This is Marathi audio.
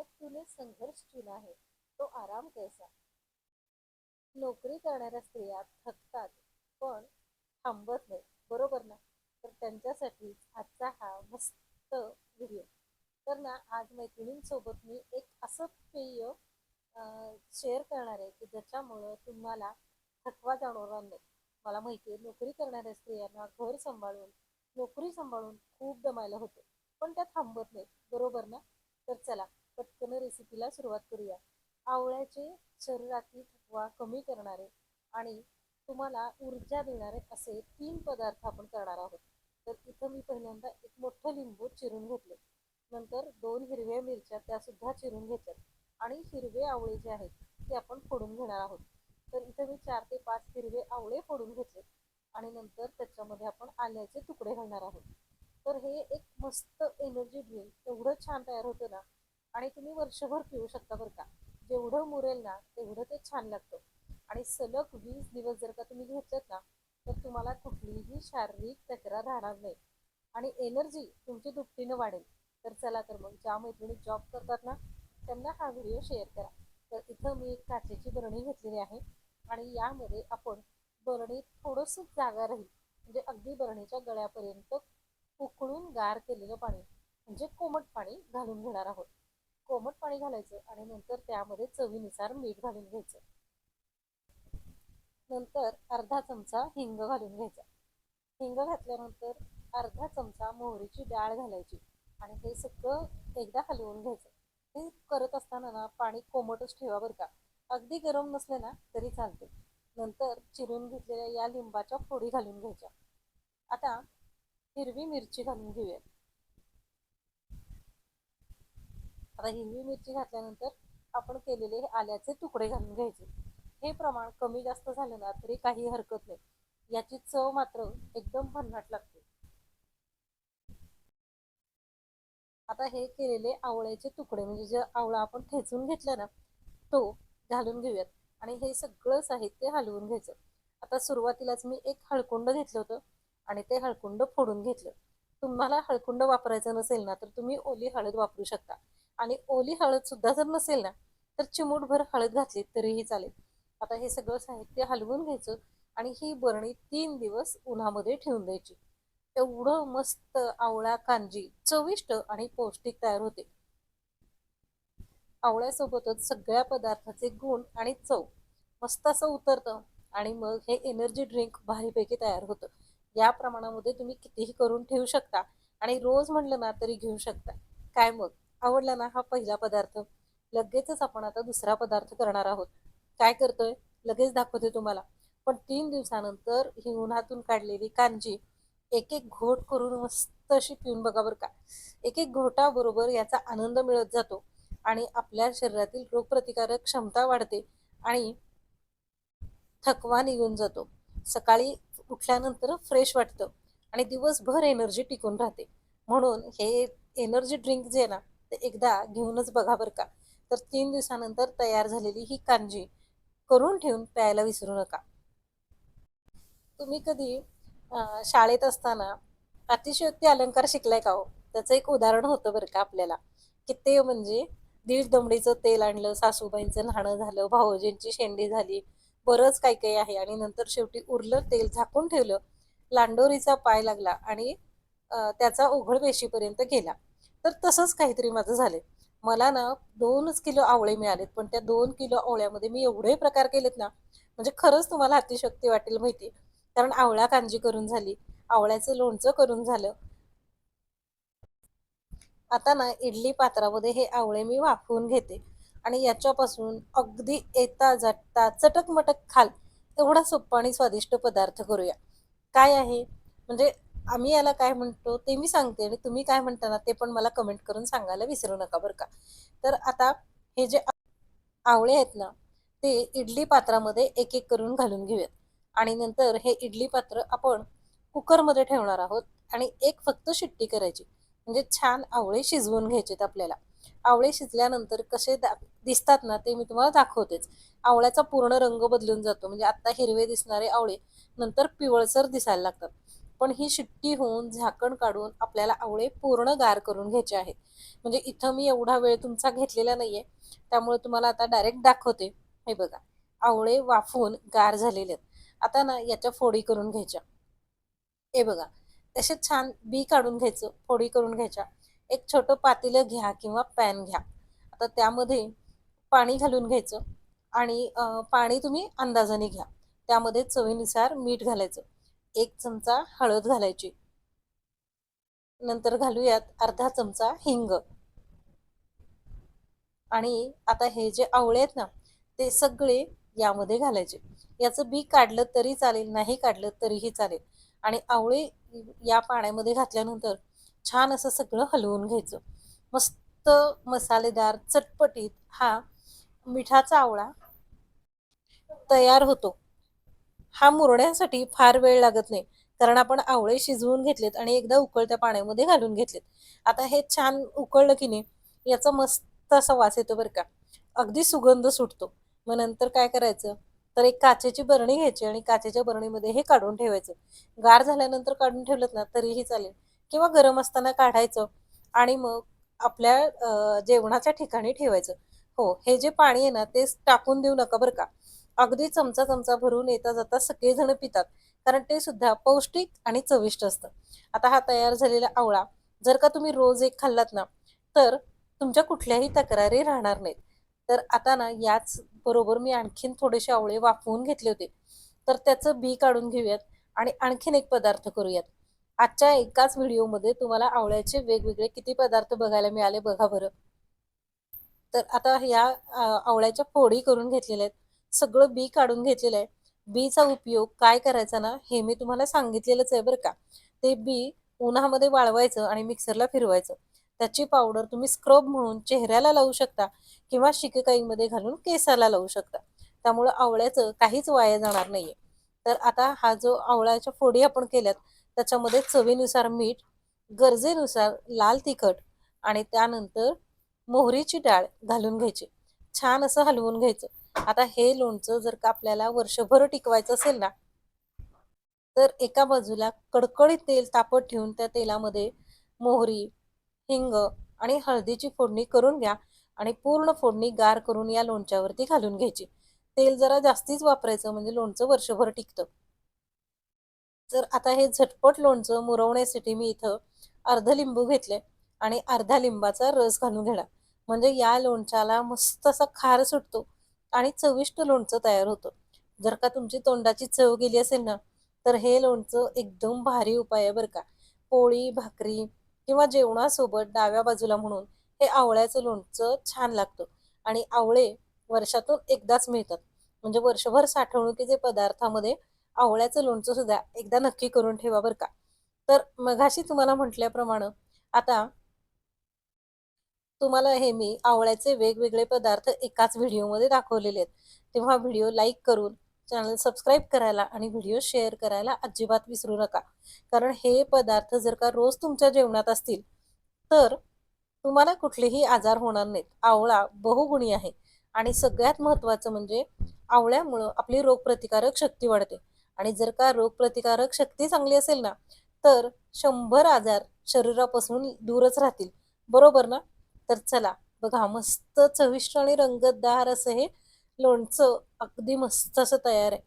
जब तूने संघर्ष चुना है तो आराम कैसा? नोकरी करणाऱ्या स्त्रिया थकतात पण थांबत नाही बरोबर ना? तर त्यांच्यासाठी आजचा हा मस्त व्हिडिओ तर ना आज मैत्रिणींसोबत मी एक असं पेय शेअर करणार आहे की ज्याच्यामुळं तुम्हाला थकवा जाणवणार नाही. मला माहिती आहे नोकरी करणाऱ्या स्त्रियांना घर सांभाळून नोकरी सांभाळून खूप दमायला होते. पण त्या थांबत नाहीत. बरोबर ना? तर चला पटकन रेसिपीला सुरुवात करूया. आवळ्याचे शरीरातील थकवा कमी करणारे आणि तुम्हाला ऊर्जा देणारे असे तीन पदार्थ आपण करणार आहोत. तर इथं मी पहिल्यांदा एक मोठं लिंबू चिरून घेतले. नंतर दोन हिरव्या मिरच्या त्या सुद्धा चिरून घेतल्यात आणि हिरवे आवळे जे आहेत ते आपण फोडून घेणार आहोत. तर इथं मी चार ते पाच हिरवे आवळे फोडून घेतले आणि नंतर त्याच्यामध्ये आपण आल्याचे तुकडे घालणार आहोत. तर हे एक मस्त एनर्जी ड्रिंक एवढं छान तयार होतं ना आणि तुम्ही वर्षभर पिऊ शकता बरं का. जेवढं मुरेल ना तेवढं ते छान लागतं. आणि सलग वीस दिवस जर का तुम्ही घेतलं ना तर तुम्हाला कुठलीही शारीरिक तक्रार राहणार नाही. आणि एनर्जी तुमची दुपटीनं वाढेल. तर चला तर मग ज्या मैत्रिणी जॉब करतात ना त्यांना हा व्हिडिओ शेअर करा. तर इथं मी एक काचेची बरणी घेतलेली आहे. आणि यामध्ये आपण बरणीत थोडंसं जागा राहील. म्हणजे अगदी बरणीच्या गळ्यापर्यंत उकळून गार केलेलं पाणी म्हणजे कोमट पाणी घालून घेणार आहोत. कोमट पाणी घालायचं आणि नंतर त्यामध्ये चवीनुसार मीठ घालून घ्यायचं. नंतर अर्धा चमचा हिंग घालून घ्यायचा. हिंग घातल्यानंतर अर्धा चमचा मोहरीची डाळ घालायची आणि हे सगळं एकदा हलवून घ्यायचं. हे करत असताना ना पाणी कोमटच ठेवा बरं का. अगदी गरम नसले ना तरी चालते नंतर चिरून घेतलेल्या या लिंबाच्या फोडी घालून घ्यायच्या. आता हिरवी मिरची घालून घेऊया आता हिरवी मिरची घातल्यानंतर आपण केलेले आल्याचे तुकडे घालून घ्यायचे. हे प्रमाण कमी जास्त झालं ना तरी काही हरकत नाही. याची चव मात्र एकदम भन्नाट लागते. आता हे केलेले आवळ्याचे तुकडे म्हणजे जे आवळा आपण ठेचून घेतला ना तो घालून घेऊयात. आणि हे सगळं साहित्य हलवून घ्यायचं. आता सुरुवातीलाच मी एक हळकुंड घेतलं होतं आणि ते हळकुंड फोडून घेतलं. तुम्हाला हळकुंड वापरायचं नसेल ना तर तुम्ही ओली हळद वापरू शकता. आणि ओली हळद सुद्धा जर नसेल ना तर चिमूटभर हळद घातली तरीही चालेल. आता हे सगळं साहित्य हलवून घ्यायचं आणि ही बरणी तीन दिवस उन्हामध्ये ठेवून द्यायची. एवढं मस्त आवळा कांजी चविष्ट आणि पौष्टिक तयार होते. आवळ्यासोबतच सगळ्या पदार्थाचे गुण आणि चव मस्त असं उतरतं आणि मग हे एनर्जी ड्रिंक भारीपैकी तयार होतं. या प्रमाणामध्ये तुम्ही कितीही करून ठेवू शकता आणि रोज म्हणलं ना तरी घेऊ शकता. काय मग? आवडला ना हा पहिला पदार्थ. लगेचच आपण आता दुसरा पदार्थ करणार आहोत. काय करतोय? लगेच दाखवते तुम्हाला. पण तीन दिवसानंतर ही उन्हातून काढलेली कांजी एक एक घोट करून मस्त अशी पिऊन बघा बरं का. एक एक घोटाबरोबर याचा आनंद मिळत जातो आणि आपल्या शरीरातील रोगप्रतिकारक क्षमता वाढते आणि थकवा निघून जातो. सकाळी उठल्यानंतर फ्रेश वाटतं आणि दिवसभर एनर्जी टिकून राहते. म्हणून हे एनर्जी ड्रिंक जे आहे ना ते एकदा घेऊनच बघा बरं का. तर तीन दिवसानंतर तयार झालेली ही कांजी करून ठेवून प्यायला विसरू नका. तुम्ही कधी शाळेत असताना अतिशयोक्ती अलंकार शिकलाय का हो? त्याचं एक उदाहरण होतं बरं का आपल्याला. की ते म्हणजे दीड दमडीचं तेल आणलं सासूबाईंचं न्हाणं झालं भाऊजींची शेंडी झाली बरंच काही काही आहे. आणि नंतर शेवटी उरलं तेल झाकून ठेवलं लांडोरीचा पाय लागला आणि त्याचा उघड पेशीपर्यंत गेला. तर तसंच काहीतरी माझं झालं मला ना दोनच किलो आवळे मिळालेत पण त्या दोन किलो आवळ्यामध्ये मी एवढे प्रकार केलेत ना म्हणजे खरंच तुम्हाला अतिशक्ती वाटेल माहिती. कारण आवळा कांजी करून झाली आवळ्याचं लोणचं करून झालं. आता ना इडली पात्रामध्ये हे आवळे मी वाफवून घेते आणि याच्यापासून अगदी येता जाता चटक मटक खाल एवढा सोप्पा आणि स्वादिष्ट पदार्थ करूया. काय आहे? म्हणजे आम्ही याला काय म्हणतो ते मी सांगते आणि तुम्ही काय म्हणता ना ते पण मला कमेंट करून सांगायला विसरू नका बरं का. तर आता हे जे आवळे आहेत ना ते इडली पात्रामध्ये एक एक करून घालून घेऊयात. आणि नंतर हे इडली पात्र आपण कुकरमध्ये ठेवणार आहोत आणि एक फक्त शिट्टी करायची. म्हणजे छान आवळे शिजवून घ्यायचेत आपल्याला. आवळे शिजल्यानंतर कसे दा दिसतात ना ते मी तुम्हाला दाखवतेच. आवळ्याचा पूर्ण रंग बदलून जातो. म्हणजे आत्ता हिरवे दिसणारे आवळे नंतर पिवळसर दिसायला लागतात. पण ही शिट्टी होऊन झाकण काढून आपल्याला आवळे पूर्ण गार करून घ्यायचे आहेत. म्हणजे इथं मी एवढा वेळ तुमचा घेतलेला नाहीये. त्यामुळे तुम्हाला आता डायरेक्ट दाखवते. हे बघा आवळे वाफवून गार झालेले आहेत. आता ना याच्या फोडी करून घ्यायच्या. हे बघा तसे छान बी काढून घ्यायचं फोडी करून घ्यायच्या. एक छोटं पातेलं घ्या किंवा पॅन घ्या. आता त्यामध्ये पाणी घालून घ्यायचं आणि पाणी तुम्ही अंदाजाने घ्या. त्यामध्ये चवीनुसार मीठ घालायचं. एक चमचा हळद घालायची. नंतर घालूयात अर्धा चमचा हिंग. आणि आता हे जे आवळे आहेत ना ते सगळे यामध्ये घालायचे. याचं बी काढलं तरी चालेल नाही काढलं तरीही चालेल. आणि आवळे या पाण्यामध्ये घातल्यानंतर छान असं सगळं हलवून घ्यायचं. मस्त मसालेदार चटपटीत हा मिठाचा आवळा तयार होतो. हा मुरण्यासाठी फार वेळ लागत नाही. कारण आपण आवळे शिजवून घेतलेत आणि एकदा उकळत्या पाण्यामध्ये घालून घेतलेत. आता हे छान उकळलं की नाही याचा मस्त असा वास येतो बरं का. अगदी सुगंध सुटतो. मग नंतर काय करायचं? तर एक काचेची बरणी घ्यायची आणि काचेच्या बरणीमध्ये हे काढून ठेवायचं. गार झाल्यानंतर काढून ठेवलं ना तरीही चालेल. किंवा गरम असताना काढायचं आणि मग आपल्या जेवणाच्या ठिकाणी ठेवायचं. हो हे जे पाणी आहे ना ते टाकून देऊ नका बरं का. अगदी चमचा चमचा भरून येता जाता सगळेजण पितात. कारण ते सुद्धा पौष्टिक आणि चविष्ट असतं. आता हा तयार झालेला आवळा जर का तुम्ही रोज एक खाल्लात ना तर तुमच्या कुठल्याही तक्रारी राहणार नाहीत. तर आता ना याच बरोबर मी आणखीन थोडेसे आवळे वाफवून घेतले होते. तर त्याचं बी काढून घेऊयात आणि आणखीन एक पदार्थ करूयात. आजच्या एकाच व्हिडिओमध्ये तुम्हाला आवळ्याचे वेगवेगळे किती पदार्थ बघायला मिळाले बघा बरं. तर आता या आवळ्याच्या फोडी करून घेतलेल्या आहेत. सगळं बी काढून घेतलेलं आहे. बीचा उपयोग काय करायचा ना हे मी तुम्हाला सांगितलेलंच आहे बरं का. ते बी उन्हामध्ये वाळवायचं आणि मिक्सरला फिरवायचं. त्याची पावडर तुम्ही स्क्रब म्हणून चेहऱ्याला लावू शकता किंवा शिकेकाईमध्ये घालून केसाला लावू शकता. त्यामुळं आवळ्याचं काहीच वाया जाणार नाहीये. तर आता हा जो आवळ्याच्या फोडी आपण केल्यात त्याच्यामध्ये चवीनुसार मीठ गरजेनुसार लाल तिखट आणि त्यानंतर मोहरीची डाळ घालून घ्यायची. छान असं हलवून घ्यायचं. आता हे लोणचं जर का आपल्याला वर्षभर टिकवायचं असेल ना तर एका बाजूला कडकडीत तेल तापत ठेवून त्या तेलामध्ये मोहरी हिंग आणि हळदीची फोडणी करून घ्या आणि पूर्ण फोडणी गार करून या लोणच्यावरती घालून घ्यायची. तेल जरा जास्तीच वापरायचं म्हणजे लोणचं वर्षभर टिकतं. तर आता हे झटपट लोणचं मुरवण्यासाठी मी इथं अर्ध लिंबू घेतले आणि अर्धा लिंबाचा रस घालून घेणार. म्हणजे या लोणच्याला मस्त असा खार सुटतो. आणि चविष्ट लोणचं तयार होतं. जर का तुमची तोंडाची चव गेली असेल ना तर हे लोणचं एकदम भारी उपाय आहे बरं का. पोळी भाकरी किंवा जेवणासोबत डाव्या बाजूला म्हणून हे आवळ्याचं लोणचं छान लागतं. आणि आवळे वर्षातून एकदाच मिळतात. म्हणजे वर्षभर साठवणुकीचे पदार्थामध्ये आवळ्याचं लोणचं सुद्धा एकदा नक्की करून ठेवा बरं का. तर मघाशी तुम्हाला म्हटल्याप्रमाणे आता तुम्हाला हे मी आवळ्याचे वेगवेगळे पदार्थ एकाच व्हिडिओमध्ये दाखवलेले आहेत. तेव्हा व्हिडिओ लाईक करून चॅनल सबस्क्राईब करायला आणि व्हिडिओ शेअर करायला अजिबात विसरू नका. कारण हे पदार्थ जर का रोज तुमच्या जेवणात असतील तर तुम्हाला कुठलेही आजार होणार नाहीत. आवळा बहुगुणी आहे. आणि सगळ्यात महत्त्वाचं म्हणजे आवळ्यामुळं आपली रोगप्रतिकारक शक्ती वाढते. आणि जर का रोगप्रतिकारक शक्ती चांगली असेल ना तर शंभर आजार शरीरापासून दूरच राहतील. बरोबर ना? तर चला. बघा मस्त चविष्ट आणि रंगतदार असं हे लोणचं अगदी मस्त असं तयार आहे.